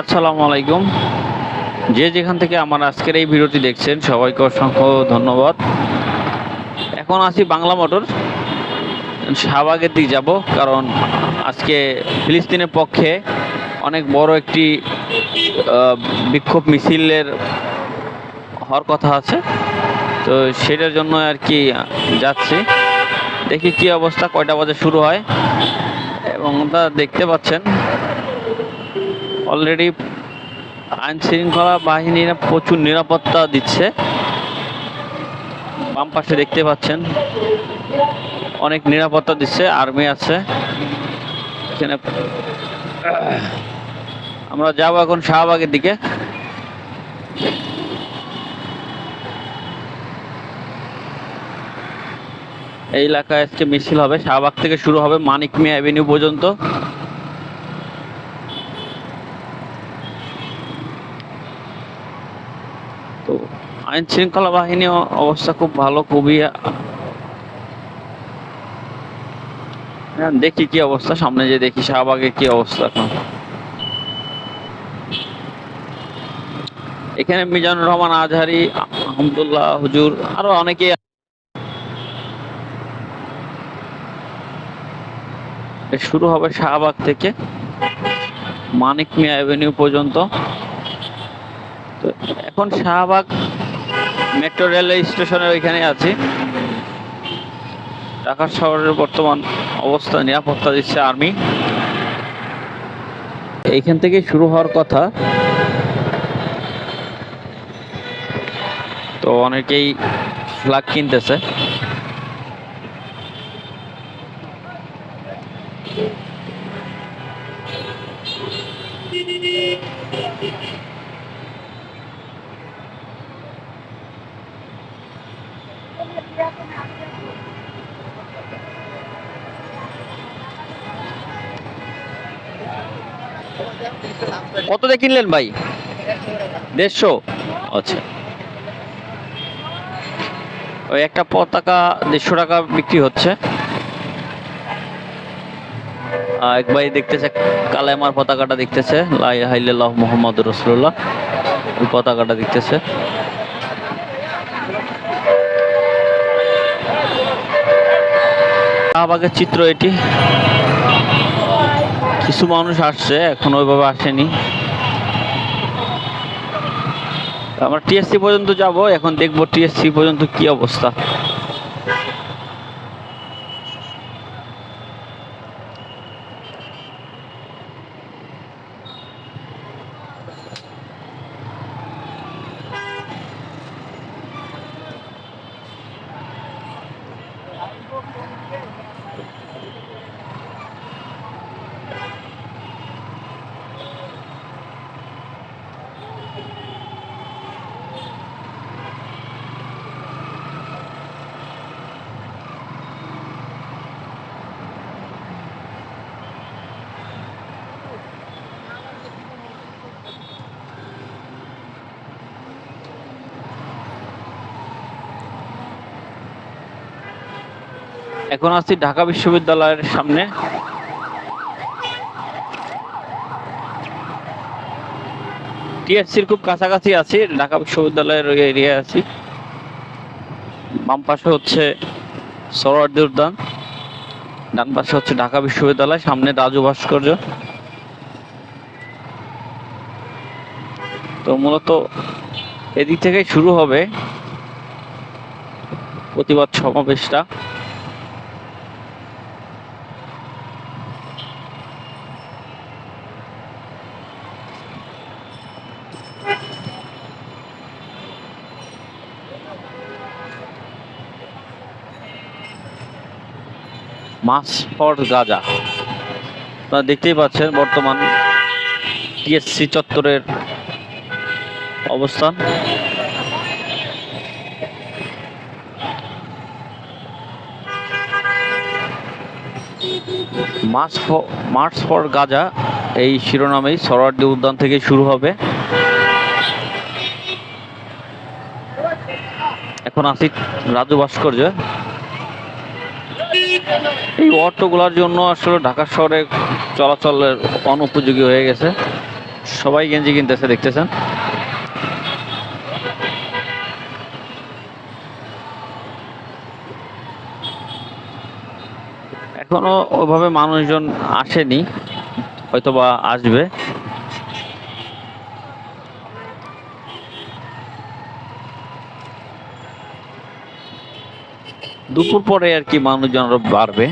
আসসালামু আলাইকুম। যে যেখান থেকে আমার আজকের এই ভিডিওটি দেখছেন, সবাইকে অসংখ্য ধন্যবাদ। এখন আছি বাংলা মোটর। শাহবাগের দিক যাব, কারণ আজকে ফিলিস্তিনের পক্ষে অনেক বড় একটি বিক্ষোভ মিছিলের হওয়ার কথা আছে। তো সেটার জন্য আর কি যাচ্ছি। দেখি কি অবস্থা, কয়টা বাজে শুরু হয়। এবং তা দেখতে পাচ্ছেন। অলরেডি আইন শৃঙ্খলা বাহিনীরা প্রচুর নিরাপত্তা দিচ্ছে। বাম পাশে দেখতে পাচ্ছেন, অনেক নিরাপত্তা দিচ্ছে আর্মি আছে। এখানে, আমরা যাব এখন শাহবাগের দিকে। এই এলাকায় আজকে মিছিল হবে, শাহবাগ থেকে শুরু হবে মানিক মিয়া অ্যাভিনিউ পর্যন্ত। আইন শৃঙ্খলা বাহিনী অবস্থা খুব ভালো, খুবই হ্যাঁ দেখি কি অবস্থা, সামনে যে দেখি শাহবাগের কি অবস্থা এখন। এখানে মিজানুর রহমান আজহারি, আহমদুল্লাহ হুজুর, আরও অনেকে শুরু হবে শাহবাগ থেকে মানিক মিয়া অ্যাভিনিউ পর্যন্ত। এখন শাহবাগ মেট্রো রেল স্টেশনের ওইখানে আছি। ঢাকা শহরের বর্তমান অবস্থা, নিরাপত্তা দিচ্ছে আর্মি। এইখান থেকে শুরু হওয়ার কথা। তো অনেকেই ফ্ল্যাগ কিনতেছে। কত দিয়ে কিনলেন ভাই? দেড়শো? আচ্ছা। ওই একটা পতাকা দেড়শো টাকা বিক্রি হচ্ছে। এক ভাই দেখতেছে, কালেমার পতাকাটা দেখতেছে লাই হাইল্লাহ মোহাম্মদ রসুল্লাহ ওই পতাকাটা দেখতেছে। শাহবাগের চিত্র এটি। কিছু মানুষ আসছে, এখন ওইভাবে আসেনি। আমরা টিএসসি পর্যন্ত যাব, এখন দেখব টিএসসি পর্যন্ত কি অবস্থা। এখন আছি ঢাকা বিশ্ববিদ্যালয়ের সামনে। টিএসসির খুব কাছাকাছি আছি, ঢাকা বিশ্ববিদ্যালয়ের ওই এরিয়ায় আছি। বাম পাশে হচ্ছে সরোয়ার্দী উদ্যান ডান পাশে হচ্ছে ঢাকা বিশ্ববিদ্যালয়, সামনে রাজু ভাস্কর্য। তো মূলত এদিক থেকেই শুরু হবে প্রতিবাদ সমাবেশটা। মাস ফর গাজা। আপনারা দেখতেই পাচ্ছেন বর্তমান টিএসসি চত্বরের অবস্থান। মাস মার্চ ফর গাজা, এই শিরোনামেই সরোয়ার্দী উদ্যান থেকে শুরু হবে। এখন আসি রাজু ভাস্কর্য এই অটোগুলোর জন্য আসলে ঢাকা শহরে চলাচলের অনুপযোগী হয়ে গেছে। সবাই গেঞ্জি কিনতেছে, দেখতেছেন? এখনও ওভাবে মানুষজন আসেনি, হয়তোবা আসবে। দুপুর পরে আর কি মানুষজন বাড়বে।